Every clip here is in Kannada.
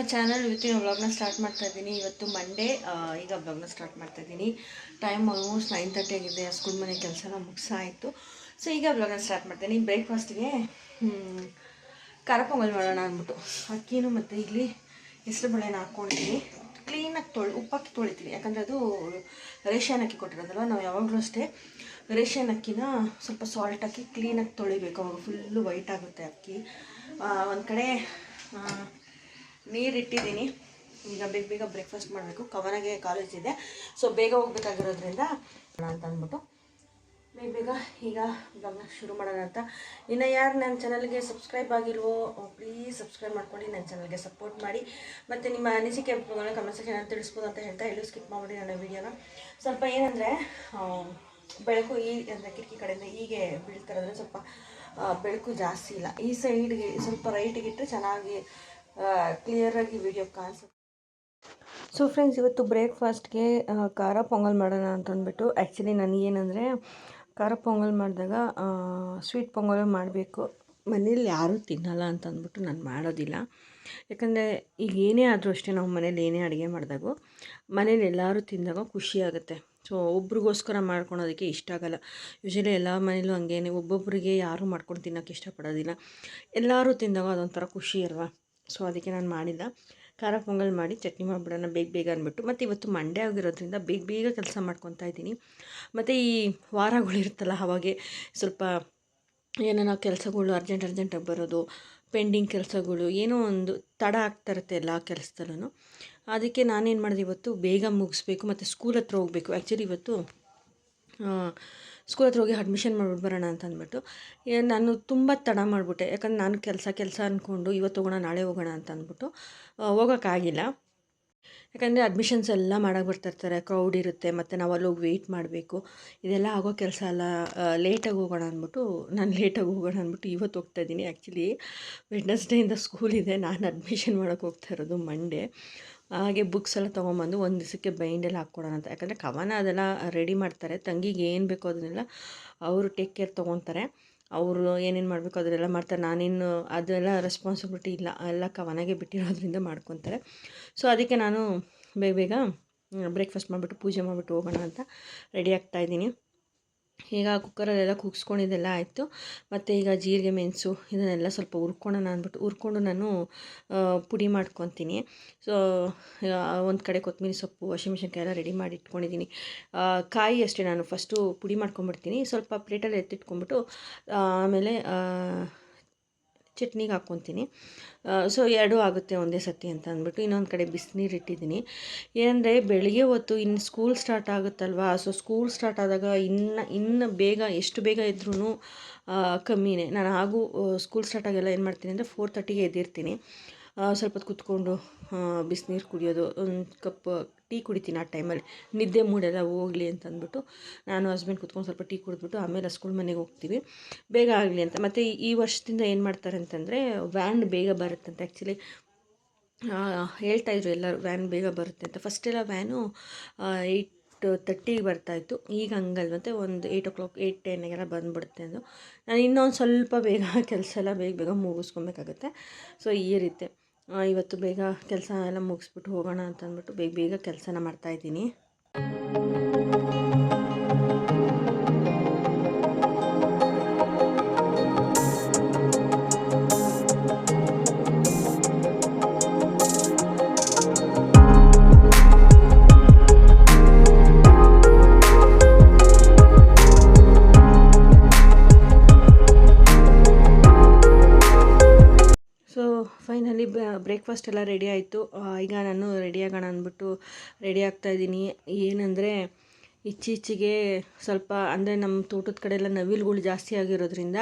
ಮೈ ಚಾನಲ್ ಇವತ್ತಿನ ಬ್ಲಾಗ್ನ ಸ್ಟಾರ್ಟ್ ಮಾಡ್ತಾ ಇದ್ದೀನಿ. ಇವತ್ತು ಮಂಡೇ ಈಗ ಬ್ಲಾಗ್ನ ಸ್ಟಾರ್ಟ್ ಮಾಡ್ತಾ ಇದ್ದೀನಿ. ಟೈಮ್ ಆಲ್ಮೋಸ್ಟ್ ನೈನ್ ತರ್ಟಿ ಆಗಿದೆ. ಸ್ಕೂಲ್ ಮನೆ ಕೆಲಸನ ಮುಗಿಸಾಯಿತು ಸೊ ಈಗ ಬ್ಲಾಗ್ನ ಸ್ಟಾರ್ಟ್ ಮಾಡ್ತೀನಿ. ಬ್ರೇಕ್ಫಾಸ್ಟ್ಗೆ ಖಾರ ಪೊಂಗಲ್ ಮಾಡೋಣ ಅಂದ್ಬಿಟ್ಟು. ಅಕ್ಕಿನೂ ಮತ್ತು ಇಲ್ಲಿ ಹೆಸರು ಬೇಳೆನ ಹಾಕ್ಕೊಂಡಿದ್ದೀನಿ ಕ್ಲೀನಾಗಿ ತೊಳೆ ಉಪ್ಪಾಕಿ ತೊಳಿತೀನಿ ಯಾಕಂದರೆ ಅದು ರೇಷನ್ ಅಕ್ಕಿ ಕೊಟ್ಟಿರೋದಲ್ಲ ನಾವು ಯಾವಾಗಲೂ ಅಷ್ಟೇ ರೇಷನ್ ಅಕ್ಕಿನ ಸ್ವಲ್ಪ ಸಾಲ್ಟ್ ಹಾಕಿ ಕ್ಲೀನಾಗಿ ತೊಳಿಬೇಕು. ಅವಾಗ ಫುಲ್ಲು ವೈಟ್ ಆಗುತ್ತೆ ಅಕ್ಕಿ. ಒಂದು ಕಡೆ ಆ, ನೀರು ಇಟ್ಟಿದ್ದೀನಿ. ಈಗ ಬೇಗ ಬೇಗ ಬ್ರೇಕ್ಫಾಸ್ಟ್ ಮಾಡಬೇಕು. ಕವನಗೆ ಕಾಲೇಜ್ ಇದೆ. ಸೊ ಬೇಗ ಹೋಗ್ಬೇಕಾಗಿರೋದ್ರಿಂದ ಅಂತ ಅಂದ್ಬಿಟ್ಟು ಬೇಗ ಬೇಗ ಈಗ ಬ್ಲಾಗ್ನ ಶುರು ಮಾಡೋಣ ಅಂತ. ಇನ್ನು ಯಾರು ನನ್ನ ಚಾನಲ್ಗೆ ಸಬ್ಸ್ಕ್ರೈಬ್ ಆಗಿಲ್ವೋ ಪ್ಲೀಸ್ ಸಬ್ಸ್ಕ್ರೈಬ್ ಮಾಡ್ಕೊಂಡು ನನ್ನ ಚಾನಲ್ಗೆ ಸಪೋರ್ಟ್ ಮಾಡಿ. ಮತ್ತು ನಿಮ್ಮ ಅನಿಸಿಕೆ ಕಮೆಂಟ್ ಸೆಕ್ಷನ್ ತಿಳಿಸ್ಬೋದು ಅಂತ ಹೇಳ್ತಾ ಎಲ್ಲೂ ಸ್ಕಿಪ್ ಮಾಡಿ ನನ್ನ ವೀಡಿಯೋನ ಸ್ವಲ್ಪ ಏನಂದರೆ ಬೆಳಕು ಈ ಅಂದರೆ ಕಿಟಕಿ ಕಡೆಯಿಂದ ಹೀಗೆ ಬೀಳ್ತಿರೋದ್ರೆ ಸ್ವಲ್ಪ ಬೆಳಕು ಜಾಸ್ತಿ ಇಲ್ಲ. ಈ ಸೈಡ್ಗೆ ಸ್ವಲ್ಪ ರೈಟಿಗಿಟ್ಟರೆ ಚೆನ್ನಾಗಿ ಕ್ಲಿಯರಾಗಿ ವಿಡಿಯೋ ಕಾಣಿಸುತ್ತೆ ಸೊ ಫ್ರೆಂಡ್ಸ್ ಇವತ್ತು ಬ್ರೇಕ್ಫಾಸ್ಟ್ಗೆ ಖಾರ ಪೊಂಗಲ್ ಮಾಡೋಣ ಅಂತ ಅಂದ್ಬಿಟ್ಟು ಆ್ಯಕ್ಚುಲಿ ನನಗೇನೆಂದರೆ ಖಾರ ಪೊಂಗಲ್ ಮಾಡಿದಾಗ ಸ್ವೀಟ್ ಪೊಂಗಲ್ ಮಾಡಬೇಕು. ಮನೇಲಿ ಯಾರೂ ತಿನ್ನಲ್ಲ ಅಂತ ಅಂದ್ಬಿಟ್ಟು ನಾನು ಮಾಡೋದಿಲ್ಲ. ಯಾಕಂದರೆ ಈಗ ಏನೇ ಆದರೂ ಅಷ್ಟೇ ನಾವು ಮನೇಲಿ ಏನೇ ಅಡುಗೆ ಮಾಡಿದಾಗ, ಮನೇಲಿ ಎಲ್ಲರೂ ತಿಂದಾಗ ಖುಷಿ ಆಗುತ್ತೆ. ಸೊ ಒಬ್ರಿಗೋಸ್ಕರ ಮಾಡ್ಕೊಳೋದಕ್ಕೆ ಇಷ್ಟ ಆಗಲ್ಲ. ಯೂಶಲಿ ಎಲ್ಲ ಮನೇಲೂ ಹಂಗೇನೆ ಒಬ್ಬೊಬ್ಬರಿಗೆ ಯಾರೂ ಮಾಡ್ಕೊಂಡು ತಿನ್ನೋಕ್ಕೆ ಇಷ್ಟಪಡೋದಿಲ್ಲ. ಎಲ್ಲರೂ ತಿಂದಾಗ ಅದೊಂಥರ ಖುಷಿ ಅಲ್ವಾ? ಸೊ ಅದಕ್ಕೆ ನಾನು ಮಾಡಿಲ್ಲ ಖಾರ ಪೊಂಗಲ್ ಮಾಡಿ ಚಟ್ನಿ ಮಾಡಿಬಿಡೋಣ ಬೇಗ ಬೇಗ ಅಂದ್ಬಿಟ್ಟು. ಮತ್ತು ಇವತ್ತು ಮಂಡೇ ಆಗಿರೋದ್ರಿಂದ ಬೇಗ ಬೇಗ ಕೆಲಸ ಮಾಡ್ಕೊತಾ ಇದ್ದೀನಿ. ಮತ್ತು ಈ ವಾರಗಳಿರುತ್ತಲ್ಲ ಅವಾಗೆ ಸ್ವಲ್ಪ ಏನೋ ಕೆಲಸಗಳು ಅರ್ಜೆಂಟ್ ಅರ್ಜೆಂಟಾಗಿ ಬರೋದು ಪೆಂಡಿಂಗ್ ಕೆಲಸಗಳು, ಏನೋ ಒಂದು ತಡ ಆಗ್ತಾ ಇರುತ್ತೆ ಎಲ್ಲ ಕೆಲಸದಲ್ಲೂ ಅದಕ್ಕೆ ನಾನೇನು ಮಾಡಿದೆ ಇವತ್ತು ಬೇಗ ಮುಗಿಸ್ಬೇಕು, ಮತ್ತು ಸ್ಕೂಲ್ ಹತ್ರ ಹೋಗಬೇಕು. ಆ್ಯಕ್ಚುಲಿ ಇವತ್ತು ಸ್ಕೂಲ್ ಹತ್ರ ಹೋಗಿ ಅಡ್ಮಿಷನ್ ಮಾಡ್ಬಿಟ್ಟು ಬರೋಣ ಅಂತ ಅಂದ್ಬಿಟ್ಟು ನಾನು ತುಂಬ ತಡ ಮಾಡಿಬಿಟ್ಟೆ. ಯಾಕಂದ್ರೆ ನಾನು ಕೆಲಸ ಕೆಲಸ ಅಂದ್ಕೊಂಡು ಇವತ್ತು ಹೋಗೋಣ, ನಾಳೆ ಹೋಗೋಣ ಅಂತ ಅಂದ್ಬಿಟ್ಟು ಹೋಗೋಕ್ಕಾಗಿಲ್ಲ ಯಾಕಂದರೆ ಅಡ್ಮಿಷನ್ಸ್ ಎಲ್ಲ ಮಾಡೋಕೆ ಬರ್ತಿರ್ತಾರೆ ಕ್ರೌಡ್ ಇರುತ್ತೆ, ಮತ್ತು ನಾವು ಅಲ್ಲಿ ಹೋಗಿ ವೆಯ್ಟ್ ಮಾಡಬೇಕು. ಇದೆಲ್ಲ ಆಗೋ ಕೆಲಸ ಎಲ್ಲ ಲೇಟಾಗಿ ಹೋಗೋಣ ಅಂದ್ಬಿಟ್ಟು, ನಾನು ಲೇಟಾಗಿ ಹೋಗೋಣ ಅಂದ್ಬಿಟ್ಟು ಇವತ್ತು ಹೋಗ್ತಾ ಇದ್ದೀನಿ ಆ್ಯಕ್ಚುಲಿ ವೆಡ್ನಸ್ಡೇಯಿಂದ ಸ್ಕೂಲ್ ಇದೆ. ನಾನು ಅಡ್ಮಿಷನ್ ಮಾಡೋಕೆ ಹೋಗ್ತಾ ಇರೋದು ಮಂಡೇ ಹಾಗೆ ಬುಕ್ಸ್ ಎಲ್ಲ ತೊಗೊಂಬಂದು ಒಂದು ದಿವಸಕ್ಕೆ ಬೈಂಡೆಲ್ಲ ಹಾಕ್ಕೊಡೋಣ ಅಂತ. ಯಾಕಂದರೆ ಕವನ ಅದೆಲ್ಲ ರೆಡಿ ಮಾಡ್ತಾರೆ. ತಂಗಿಗೆ ಏನು ಬೇಕೋ ಅದನ್ನೆಲ್ಲ ಅವರು ಟೇಕ್ ಕೇರ್ ತೊಗೊತಾರೆ. ಅವರು ಏನೇನು ಮಾಡಬೇಕು ಅದನ್ನೆಲ್ಲ ಮಾಡ್ತಾರೆ. ನಾನೇನು ಅದೆಲ್ಲ ರೆಸ್ಪಾನ್ಸಿಬಿಲಿಟಿ ಇಲ್ಲ. ಎಲ್ಲ ಕವನಾಗೆ ಬಿಟ್ಟಿರೋದ್ರಿಂದ ಮಾಡ್ಕೊತಾರೆ. ಸೊ ಅದಕ್ಕೆ ನಾನು ಬೇಗ ಬೇಗ ಬ್ರೇಕ್ಫಾಸ್ಟ್ ಮಾಡಿಬಿಟ್ಟು ಪೂಜೆ ಮಾಡಿಬಿಟ್ಟು ಹೋಗೋಣ ಅಂತ ರೆಡಿ ಆಗ್ತಾ ಇದ್ದೀನಿ. ಈಗ ಕುಕ್ಕರಲ್ಲೆಲ್ಲ ಕೂಗಿಸ್ಕೊಂಡಿದ್ದೆಲ್ಲ ಆಯಿತು. ಮತ್ತು ಈಗ ಜೀರಿಗೆ, ಮೆಣಸು ಇದನ್ನೆಲ್ಲ ಸ್ವಲ್ಪ ಹುರ್ಕೊಳ್ಳೋಣ ಅಂದ್ಬಿಟ್ಟು ಹುರ್ಕೊಂಡು ನಾನು ಪುಡಿ ಮಾಡ್ಕೊತೀನಿ. ಸೊ ಒಂದು ಕಡೆ ಕೊತ್ತಂಬರಿ ಸೊಪ್ಪು ಹಸಿಮೆಣ್ಸಿನ್ಕಾಯಿ ಎಲ್ಲ ರೆಡಿ ಮಾಡಿ ಇಟ್ಕೊಂಡಿದ್ದೀನಿ ಕಾಯಿ ಅಷ್ಟೇ ನಾನು ಫಸ್ಟು ಪುಡಿ ಮಾಡ್ಕೊಂಬಿಡ್ತೀನಿ ಸ್ವಲ್ಪ ಪ್ಲೇಟಲ್ಲಿ ಎತ್ತಿಟ್ಕೊಂಡ್ಬಿಟ್ಟು, ಆಮೇಲೆ ಚಟ್ನಿಗೆ ಹಾಕ್ಕೊತೀನಿ. ಸೊ ಎರಡೂ ಆಗುತ್ತೆ ಒಂದೇ ಸತಿ ಅಂತ ಅಂದ್ಬಿಟ್ಟು ಇನ್ನೊಂದು ಕಡೆ ಬಿಸಿನೀರು ಇಟ್ಟಿದ್ದೀನಿ. ಏನಂದರೆ ಬೆಳಿಗ್ಗೆ ಹೊತ್ತು ಇನ್ನು ಸ್ಕೂಲ್ ಸ್ಟಾರ್ಟ್ ಆಗುತ್ತಲ್ವಾ ಸೊ ಸ್ಕೂಲ್ ಸ್ಟಾರ್ಟ್ ಆದಾಗ ಇನ್ನು ಇನ್ನು ಬೇಗ ಎಷ್ಟು ಬೇಗ ಇದ್ರೂ ಕಮ್ಮಿನೇ. ನಾನು ಹಾಗೂ ಸ್ಕೂಲ್ ಸ್ಟಾರ್ಟ್ ಆಗೆಲ್ಲ ಏನು ಮಾಡ್ತೀನಿ ಅಂದರೆ ಫೋರ್ ತರ್ಟಿಗೆ ಎದ್ದಿರ್ತೀನಿ. ಸ್ವಲ್ಪ ಹೊತ್ತು ಕೂತ್ಕೊಂಡು ಬಿಸಿನೀರು ಕುಡಿಯೋದು, ಒಂದು ಕಪ್ ಟೀ ಕುಡಿತೀನಿ ಆ ಟೈಮಲ್ಲಿ. ನಿದ್ದೆ ಮೂಡೆಲ್ಲ ಹೋಗಲಿ ಅಂತ ಅಂದ್ಬಿಟ್ಟು ನಾನು ಹಸ್ಬೆಂಡ್ ಕುತ್ಕೊಂಡು ಸ್ವಲ್ಪ ಟೀ ಕುಡಿದ್ಬಿಟ್ಟು ಆಮೇಲೆ ಸ್ಕೂಲ್ ಮನೆಗೆ ಹೋಗ್ತೀವಿ. ಬೇಗ ಆಗಲಿ ಅಂತ. ಮತ್ತು ಈ ವರ್ಷದಿಂದ ಏನು ಮಾಡ್ತಾರೆ ಅಂತಂದರೆ ವ್ಯಾನ್ ಬೇಗ ಬರುತ್ತಂತೆ ಆ್ಯಕ್ಚುಲಿ ಹೇಳ್ತಾಯಿದ್ರು ಎಲ್ಲರೂ ವ್ಯಾನ್ ಬೇಗ ಬರುತ್ತೆ ಅಂತ. ಫಸ್ಟೆಲ್ಲ ವ್ಯಾನು ಏಯ್ಟ್ ತರ್ಟಿಗೆ ಬರ್ತಾಯಿತ್ತು ಈಗ ಹಂಗಲ್ವಂತೆ ಒಂದು ಏಯ್ಟ್ ಓ ಕ್ಲಾಕ್ ಏಯ್ಟ್ ಟೆನ್ಗೆಲ್ಲ ಬಂದುಬಿಡುತ್ತೆ ಅಂದು. ನಾನು ಇನ್ನೊಂದು ಸ್ವಲ್ಪ ಬೇಗ, ಕೆಲಸ ಎಲ್ಲ ಬೇಗ ಬೇಗ ಮುಗಿಸ್ಕೊಬೇಕಾಗುತ್ತೆ. ಸೊ ಈ ರೀತಿ. ಇವತ್ತು ಬೇಗ ಕೆಲಸ ಎಲ್ಲ ಮುಗಿಸ್ಬಿಟ್ಟು ಹೋಗೋಣ ಅಂತ ಅಂದ್ಬಿಟ್ಟು ಬೇಗ ಬೇಗ ಕೆಲಸನ ಮಾಡ್ತಾಯಿದ್ದೀನಿ ಬ್ರೇಕ್ಫಾಸ್ಟ್ ಎಲ್ಲ ರೆಡಿ ಆಯಿತು. ಈಗ ನಾನು ರೆಡಿ ಆಗೋಣ ಅಂದ್ಬಿಟ್ಟು ರೆಡಿ ಆಗ್ತಾಯಿದ್ದೀನಿ ಏನಂದರೆ ಇತ್ತೀಚೆಗೆ ಸ್ವಲ್ಪ ಅಂದರೆ ನಮ್ಮ ತೋಟದ ಕಡೆ ಎಲ್ಲ ನವಿಲುಗಳು ಜಾಸ್ತಿ ಆಗಿರೋದ್ರಿಂದ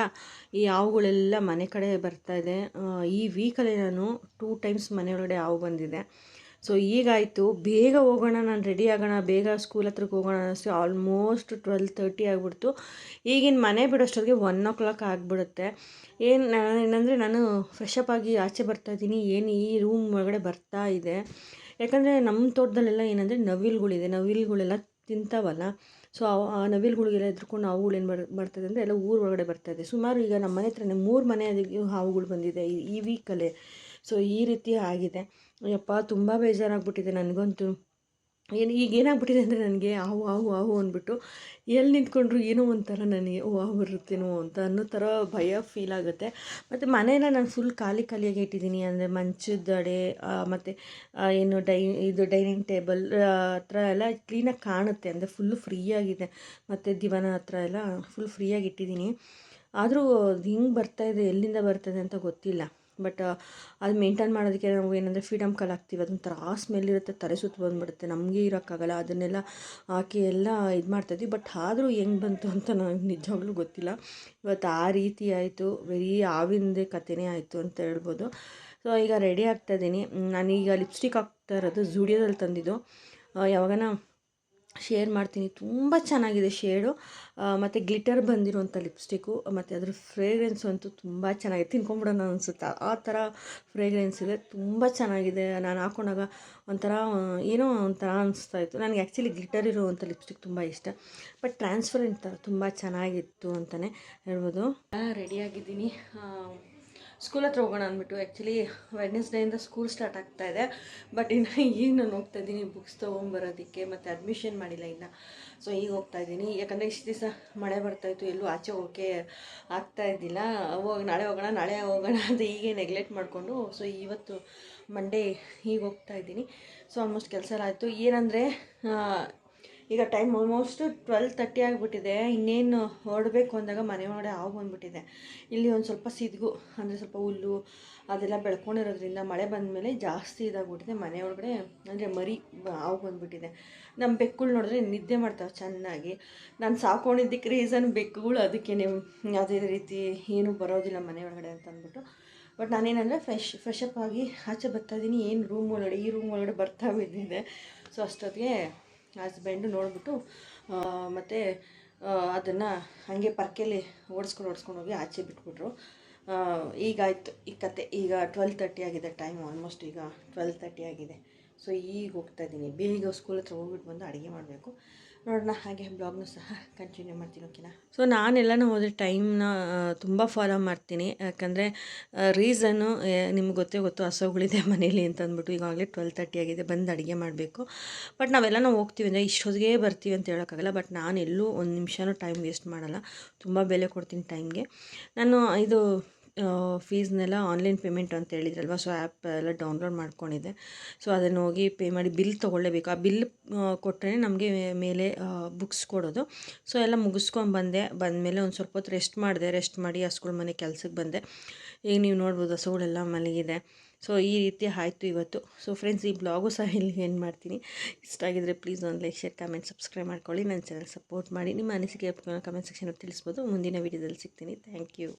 ಈ ಹಾವುಗಳೆಲ್ಲ ಮನೆ ಕಡೆ ಬರ್ತಾಯಿದೆ ಈ ವೀಕಲ್ಲಿ ನಾನು ಟೂ ಟೈಮ್ಸ್ ಮನೆಯೊಳಗಡೆ ಹಾವು ಬಂದಿದೆ. ಸೊ ಈಗಾಯಿತು ಬೇಗ ಹೋಗೋಣ, ನಾನು ರೆಡಿ ಆಗೋಣ, ಬೇಗ ಸ್ಕೂಲ್ ಹತ್ರಕ್ಕೆ ಹೋಗೋಣ ಅನ್ನಿಸ್ತು. ಆಲ್ಮೋಸ್ಟ್ ಟ್ವೆಲ್ ತರ್ಟಿ ಆಗಿಬಿಡ್ತು. ಈಗಿನ ಮನೆ ಬಿಡೋಷ್ಟೊತ್ತಿಗೆ ಒನ್ ಓ ಕ್ಲಾಕ್ ಆಗಿಬಿಡುತ್ತೆ. ಏನು ಏನಂದರೆ ನಾನು ಫ್ರೆಶ್ ಅಪ್ ಆಗಿ ಆಚೆ ಬರ್ತಾ ಇದ್ದೀನಿ. ಏನು ಈ ರೂಮ್ ಒಳಗಡೆ ಬರ್ತಾ ಇದೆ. ಯಾಕಂದರೆ ನಮ್ಮ ತೋಟದಲ್ಲೆಲ್ಲ ಏನಂದರೆ ನವಿಲುಗಳಿದೆ. ನವಿಲುಗಳೆಲ್ಲ ತಿಂತಾವಲ್ಲ. ಸೊ ಆ ನವಿಲುಗಳಿಗೆಲ್ಲ ಎದ್ರುಕೊಂಡು ಹಾವುಗಳೇನು ಏನು ಬರ್ತದೆ ಅಂದರೆ ಎಲ್ಲ ಊರು ಒಳಗಡೆ ಬರ್ತಾಯಿದೆ ಸುಮಾರು ಈಗ ನಮ್ಮ ಮನೆ ಹತ್ರನೇ ಮೂರು ಮನೆ ಅದಕ್ಕೆ ಹಾವುಗಳು ಬಂದಿದೆ ಈ ವೀಕಲ್ಲೇ ಸೊ ಈ ರೀತಿ ಆಗಿದೆ. ಯಪ್ಪ, ತುಂಬ ಬೇಜಾರಾಗ್ಬಿಟ್ಟಿದೆ ನನಗಂತೂ. ಏನು, ಈಗ ಏನಾಗ್ಬಿಟ್ಟಿದೆ ಅಂದರೆ ನನಗೆ ಆವು ಆವು ಆವು ಅಂದ್ಬಿಟ್ಟು ಎಲ್ಲಿ ನಿಂತ್ಕೊಂಡ್ರು ಏನೋ ಒಂಥರ ನನಗೆ, ಓ ಹಾವು ಬರುತ್ತೇನೋ ಅಂತ ಅನ್ನೋ ಥರ ಭಯ ಫೀಲ್ ಆಗುತ್ತೆ. ಮತ್ತು ಮನೇನ ನಾನು ಫುಲ್ ಖಾಲಿ, ಖಾಲಿಯಾಗಿ ಇಟ್ಟಿದ್ದೀನಿ. ಅಂದರೆ ಮಂಚದಡೆ ಮತ್ತು ಏನು ಡೈ, ಇದು ಡೈನಿಂಗ್ ಟೇಬಲ್ ಹತ್ರ ಎಲ್ಲ ಕ್ಲೀನಾಗಿ ಕಾಣುತ್ತೆ. ಅಂದರೆ ಫುಲ್ಲು ಫ್ರೀಯಾಗಿದೆ. ಮತ್ತು ದಿವಾನ ಹತ್ರ ಎಲ್ಲ ಫುಲ್ ಫ್ರೀಯಾಗಿ ಇಟ್ಟಿದ್ದೀನಿ. ಆದರೂ ಹಿಂಗೆ ಬರ್ತಾಯಿದೆ ಎಲ್ಲಿಂದ ಬರ್ತದೆ ಅಂತ ಗೊತ್ತಿಲ್ಲ. ಬಟ್ ಅದು ಮೇಂಟೈನ್ ಮಾಡೋದಕ್ಕೆ ನಾವು ಏನಂದರೆ ಫ್ರೀಡಮ್ ಕಾಲ್ ಹಾಕ್ತೀವಿ ಅದೊಂಥರ ಸ್ಮೆಲ್ ಇರುತ್ತೆ, ತಲೆ ಸುತ್ತು ಬಂದುಬಿಡುತ್ತೆ. ನಮಗೆ ಇರೋಕ್ಕಾಗಲ್ಲ. ಅದನ್ನೆಲ್ಲ ಹಾಕಿ ಎಲ್ಲ ಇದು ಮಾಡ್ತಾಯಿದ್ವಿ ಬಟ್ ಆದರೂ ಹೆಂಗೆ ಬಂತು ಅಂತ ನನಗೆ ನಿಜವಾಗ್ಲೂ ಗೊತ್ತಿಲ್ಲ. ಇವತ್ತು ಆ ರೀತಿ ಆಯಿತು. ಬರೀ ಆವಿಂದೇ ಕಥೆನೇ ಆಯಿತು ಅಂತ ಹೇಳ್ಬೋದು. ಸೊ ಈಗ ರೆಡಿ ಆಗ್ತಾಯಿದ್ದೀನಿ ನಾನೀಗ ಲಿಪ್ಸ್ಟಿಕ್ ಹಾಕ್ತಾ ಇರೋದು ಝೂಡಿಯೋದಲ್ಲಿ ತಂದಿದ್ದು. ಯಾವಾಗನ ಶೇರ್ ಮಾಡ್ತೀನಿ. ತುಂಬ ಚೆನ್ನಾಗಿದೆ ಶೇಡು ಮತ್ತು ಗ್ಲಿಟರ್ ಬಂದಿರುವಂಥ ಲಿಪ್ಸ್ಟಿಕ್ಕು, ಮತ್ತು ಅದ್ರ ಫ್ರೇಗ್ರೆನ್ಸ್ ಅಂತೂ ತುಂಬ ಚೆನ್ನಾಗಿದೆ. ತಿನ್ಕೊಂಬಿಡೋಣ ಅನಿಸುತ್ತೆ? ಆ ಥರ ಫ್ರೇಗ್ರೆನ್ಸ್ ಇದೆ. ತುಂಬ ಚೆನ್ನಾಗಿದೆ. ನಾನು ಹಾಕೊಂಡಾಗ ಒಂಥರ ಏನೋ ಒಂಥರ ಅನಿಸ್ತಾ ಇತ್ತು. ನನಗೆ ಆ್ಯಕ್ಚುಲಿ ಗ್ಲಿಟರ್ ಇರುವಂಥ ಲಿಪ್ಸ್ಟಿಕ್ ತುಂಬ ಇಷ್ಟ. ಬಟ್ ಟ್ರಾನ್ಸ್ಪರೆಂಟ್ ಥರ ತುಂಬ ಚೆನ್ನಾಗಿತ್ತು ಅಂತಲೇ ಹೇಳ್ಬೋದು. ರೆಡಿಯಾಗಿದ್ದೀನಿ ಸ್ಕೂಲ್ ಹತ್ರ ಹೋಗೋಣ ಅಂದ್ಬಿಟ್ಟು ಆ್ಯಕ್ಚುಲಿ ವೆಡ್ನೆಸ್ಡೇಯಿಂದ ಸ್ಕೂಲ್ ಸ್ಟಾರ್ಟ್ ಆಗ್ತಾ ಇದೆ. ಬಟ್ ಇನ್ನು ಈಗ ನಾನು ಹೋಗ್ತಾ ಇದ್ದೀನಿ ಬುಕ್ಸ್ ತೊಗೊಂಬರೋದಕ್ಕೆ ಮತ್ತು ಅಡ್ಮಿಷನ್ ಮಾಡಿಲ್ಲ ಇನ್ನು. ಸೊ ಈಗ ಹೋಗ್ತಾ ಇದ್ದೀನಿ. ಯಾಕಂದರೆ ಇಷ್ಟು ದಿವಸ ಮಳೆ ಬರ್ತಾಯಿತ್ತು ಎಲ್ಲೂ ಆಚೆ ಹೋಗೋಕ್ಕೆ ಆಗ್ತಾ ಇದ್ದಿಲ್ಲ. ಹೋಗಿ, ನಾಳೆ ಹೋಗೋಣ ನಾಳೆ ಹೋಗೋಣ ಅಂತ ಹೀಗೆ ನೆಗ್ಲೆಕ್ಟ್ ಮಾಡಿಕೊಂಡು ಸೊ ಇವತ್ತು ಮಂಡೇ ಈಗ ಹೋಗ್ತಾ ಇದ್ದೀನಿ. ಸೊ ಆಲ್ಮೋಸ್ಟ್ ಕೆಲಸ ಎಲ್ಲ ಆಯಿತು. ಏನಂದರೆ ಈಗ ಟೈಮ್ ಆಲ್ಮೋಸ್ಟ್ ಟ್ವೆಲ್ ತರ್ಟಿ ಆಗಿಬಿಟ್ಟಿದೆ. ಇನ್ನೇನು ಹೊರಡಬೇಕು ಅಂದಾಗ ಮನೆ ಒಳಗಡೆ ಹಾವು ಬಂದುಬಿಟ್ಟಿದೆ. ಇಲ್ಲಿ ಒಂದು ಸ್ವಲ್ಪ ಸಿದ್ಗು, ಅಂದರೆ ಸ್ವಲ್ಪ ಹುಲ್ಲು ಅದೆಲ್ಲ ಬೆಳ್ಕೊಂಡಿರೋದ್ರಿಂದ ಮಳೆ ಬಂದ ಮೇಲೆ ಜಾಸ್ತಿ ಇದಾಗ್ಬಿಟ್ಟಿದೆ. ಮನೆ ಒಳಗಡೆ, ಅಂದರೆ ಮರಿ ಹಾವು ಬಂದುಬಿಟ್ಟಿದೆ. ನಮ್ಮ ಬೆಕ್ಕುಗಳು ನೋಡಿದ್ರೆ ನಿದ್ದೆ ಮಾಡ್ತಾವೆ ಚೆನ್ನಾಗಿ. ನಾನು ಸಾಕೊಂಡಿದ್ದಕ್ಕೆ ರೀಸನ್ ಬೆಕ್ಕುಗಳು ಅದಕ್ಕೆ ಯಾವುದೇ ರೀತಿ ಏನೂ ಬರೋದಿಲ್ಲ ಮನೆ ಒಳಗಡೆ ಅಂತ ಅಂದ್ಬಿಟ್ಟು. ಬಟ್ ನಾನೇನಂದರೆ ಫ್ರೆಶ್ ಫ್ರೆಶ್ ಅಪ್ ಆಗಿ ಆಚೆ ಬರ್ತಾಯಿದ್ದೀನಿ ಏನು ರೂಮ್ ಒಳಗಡೆ, ಈ ರೂಮ್ ಒಳಗಡೆ ಬರ್ತಾ ಬಿದ್ದಿದೆ. ಸೊ ಅಷ್ಟೊತ್ತಿಗೆ ಹಸ್ಬೆಂಡು ನೋಡಿಬಿಟ್ಟು ಮತ್ತು ಅದನ್ನು ಹಾಗೆ ಪರ್ಕೆಲಿ ಓಡಿಸ್ಕೊಂಡು ಓಡಿಸ್ಕೊಂಡು ಹೋಗಿ ಆಚೆ ಬಿಟ್ಬಿಟ್ರು. ಈಗಾಯಿತು, ಈ ಕತೆ ಈಗ ಟ್ವೆಲ್ ತರ್ಟಿ ಆಗಿದೆ ಟೈಮ್ ಆಲ್ಮೋಸ್ಟ್ ಈಗ ಟ್ವೆಲ್ ತರ್ಟಿ ಆಗಿದೆ. ಸೊ ಈಗ ಹೋಗ್ತಾ ಇದ್ದೀನಿ. ಬೇಗ ಸ್ಕೂಲ್ ಹತ್ರ ಹೋಗ್ಬಿಟ್ಟು ಬಂದು ಅಡುಗೆ ಮಾಡಬೇಕು. ನೋಡೋಣ, ಹಾಗೆ ಬ್ಲಾಗ್ನು ಸಹ ಕಂಟಿನ್ಯೂ ಮಾಡ್ತೀನಿ ಓಕೆನಾ ಸೊ ನಾನೆಲ್ಲನೂ ಹೋದರೆ ಟೈಮ್ನ ತುಂಬ ಫಾಲೋ ಮಾಡ್ತೀನಿ. ಯಾಕಂದರೆ ರೀಸನ್ನು ನಿಮ್ಗೆ ಗೊತ್ತೇ ಗೊತ್ತು, ಹಸುಗಳಿದೆ ಮನೇಲಿ ಅಂತ ಅಂದ್ಬಿಟ್ಟು ಈಗಾಗಲೇ ಟ್ವೆಲ್ ತರ್ಟಿ ಆಗಿದೆ, ಬಂದು ಅಡುಗೆ ಮಾಡಬೇಕು. ಬಟ್ ನಾವೆಲ್ಲ ಹೋಗ್ತೀವಿ ಅಂದರೆ ಇಷ್ಟೊತ್ತಿಗೆ ಬರ್ತೀವಿ ಅಂತ ಹೇಳೋಕ್ಕಾಗಲ್ಲ. ಬಟ್ ನಾನು ಎಲ್ಲೂ ಒಂದು ನಿಮಿಷನೂ ಟೈಮ್ ವೇಸ್ಟ್ ಮಾಡಲ್ಲ. ತುಂಬ ಬೆಲೆ ಕೊಡ್ತೀನಿ ಟೈಮ್ಗೆ ನಾನು ಇದು ಫೀಸ್ನೆಲ್ಲ ಆನ್ಲೈನ್ ಪೇಮೆಂಟ್ ಅಂತ ಹೇಳಿದ್ರಲ್ವ? ಸೊ ಆ್ಯಪ್ ಎಲ್ಲ ಡೌನ್ಲೋಡ್ ಮಾಡ್ಕೊಂಡಿದ್ದೆ. ಸೊ ಅದನ್ನು ಹೋಗಿ ಪೇ ಮಾಡಿ ಬಿಲ್ ತೊಗೊಳ್ಳೇಬೇಕು. ಆ ಬಿಲ್ ಕೊಟ್ಟರೆ ನಮಗೆ ಮೇಲೆ ಬುಕ್ಸ್ ಕೊಡೋದು. ಸೊ ಎಲ್ಲ ಮುಗಿಸ್ಕೊಂಡು ಬಂದೆ. ಬಂದಮೇಲೆ ಒಂದು ಸ್ವಲ್ಪ ಹೊತ್ತು ರೆಸ್ಟ್ ಮಾಡಿದೆ. ರೆಸ್ಟ್ ಮಾಡಿ ಹಸ್ಗಳ ಮನೆ ಕೆಲ್ಸಕ್ಕೆ ಬಂದೆ. ಈಗ ನೀವು ನೋಡ್ಬೋದು, ಹಸುಗಳೆಲ್ಲ ಮಲಗಿದೆ. ಸೊ ಈ ರೀತಿ ಆಯಿತು ಇವತ್ತು. ಸೊ ಫ್ರೆಂಡ್ಸ್ ಈ ಬ್ಲಾಗು ಸಹ ಇಲ್ಲಿ ಏನು ಮಾಡ್ತೀನಿ. ಇಷ್ಟ ಆಗಿದ್ರೆ ಪ್ಲೀಸ್ ಒಂದು ಲೈಕ್ ಶೇರ್ ಕಮೆಂಟ್ ಸಬ್ಸ್ಕ್ರೈಬ್ ಮಾಡ್ಕೊಳ್ಳಿ. ನನ್ನ ಚಾನಲ್ ಸಪೋರ್ಟ್ ಮಾಡಿ. ನಿಮ್ಮ ಅನಿಸಿಕೆ ಕಮೆಂಟ್ ಸೆಕ್ಷನಲ್ಲಿ ತಿಳಿಸ್ಬೋದು. ಮುಂದಿನ ವೀಡಿಯೋದಲ್ಲಿ ಸಿಗ್ತೀನಿ. Thank you